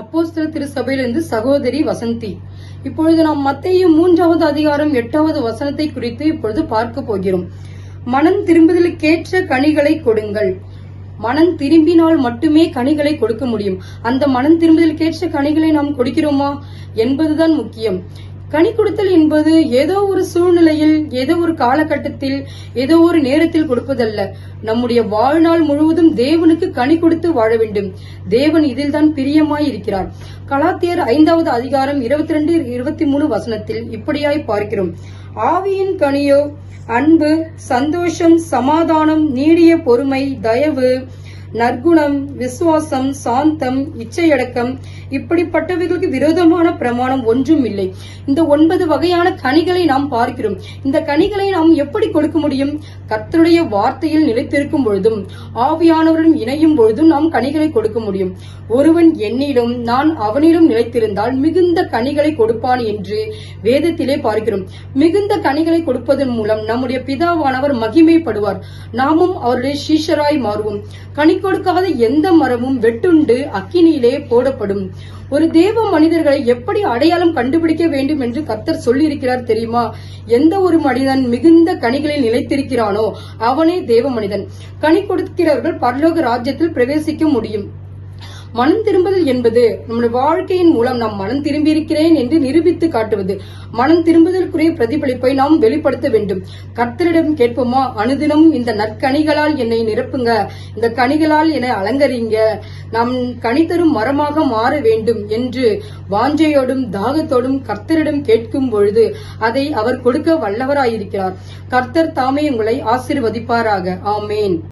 அப்போஸ்தல திருச்சபையிலிருந்து சகோதரி வசந்தி. இப்பொழுது நாம் மத்திய மூன்றாவது அதிகாரம் எட்டாவது வசனத்தை குறித்து இப்பொழுது பார்க்க போகிறோம். மனம் திரும்புதலுக்கேற்ற கனிகளை கொடுங்கள். மனம் திரும்பினால் மட்டுமே கனிகளை கொடுக்க முடியும். அந்த மனம் திரும்புதலுக்கேற்ற கனிகளை நாம் கொடுக்கிறோமா? என்பதுதான் முக்கியம். கனி கொடுத்தல் என்பது ஏதோ ஒரு சூழ்நிலையில் ஏதோ ஒரு காலகட்டத்தில் ஏதோ ஒரு நேரத்தில் கொடுப்பதல்ல. நம்முடைய வாழ்நாள் முழுவதும் தேவனுக்கு கனி கொடுத்து வாழ வேண்டும். தேவன் இதில் தான் பிரியமாய் இருக்கிறார் கலாத்தியர் ஐந்தாவது அதிகாரம் இருபத்தி ரெண்டு இருபத்தி மூணு வசனத்தில் இப்படியாய் பார்க்கிறோம். ஆவியின் கனியோ அன்பு சந்தோஷம் சமாதானம் நீடிய பொறுமை தயவு நற்குணம் விசுவாசம் சாந்தம் இச்சையடக்கம் இப்படிப்பட்டவைகளுக்கு விரோதமான பிரமாணம் ஒன்றும் இல்லை. இந்த ஒன்பது வகையான கனிகளை நாம் பார்க்கிறோம். இந்த கனிகளை நாம் எப்படி கொடுக்க முடியும்? கர்த்தருடைய வார்த்தையில் நிலைத்திருக்கும் பொழுதும் ஆவியானவருடன் இணையும் பொழுதும் நாம் கனிகளை கொடுக்க முடியும். ஒருவன் என்னிலும் நான் அவனிலும் நிலைத்திருந்தால் மிகுந்த கனிகளை கொடுப்பான் என்று வேதத்திலே பார்க்கிறோம். மிகுந்த கனிகளை கொடுப்பதன் மூலம் நம்முடைய பிதாவானவர் மகிமைப்படுவார். நாமும் அவருடைய சீஷராய் மாறுவோம். கனிக்கு கொடுக்காத எந்த மரமும் வெட்டுண்டு அக்கினியிலே போடப்படும். ஒரு தேவ மனிதர்களை எப்படி அடையாளம் கண்டுபிடிக்க வேண்டும் என்று கர்த்தர் சொல்லியிருக்கிறார் தெரியுமா? எந்த ஒரு மனிதன் மிகுந்த கனிகளில் நிலைத்திருக்கிறானோ அவனே தேவ மனிதன். கனி கொடுக்கிறவர்கள் பரலோக ராஜ்யத்தில் பிரவேசிக்க முடியும். மனம் திரும்புதல் என்பது நம்முடைய வாழ்க்கையின் மூலம் நாம் மனம் திரும்பியிருக்கிறேன் என்று நிரூபித்து காட்டுவது. மனம் திரும்புதற்குரிய பிரதிபலிப்பை நாம் வெளிப்படுத்த வேண்டும். கர்த்தரிடம் கேட்போமா? அனுதினம் இந்த நற்கனிகளால் என்னை நிரப்புங்க. இந்த கனிகளால் என்னை அலங்கரிங்க. நாம் கனிதரும் மரமாக மாற வேண்டும் என்று வாஞ்சையோடும் தாகத்தோடும் கர்த்தரிடம் கேட்கும் பொழுது அதை அவர் கொடுக்க வல்லவராயிருக்கிறார். கர்த்தர் தாமே உங்களை ஆசீர்வதிப்பாராக. ஆமேன்.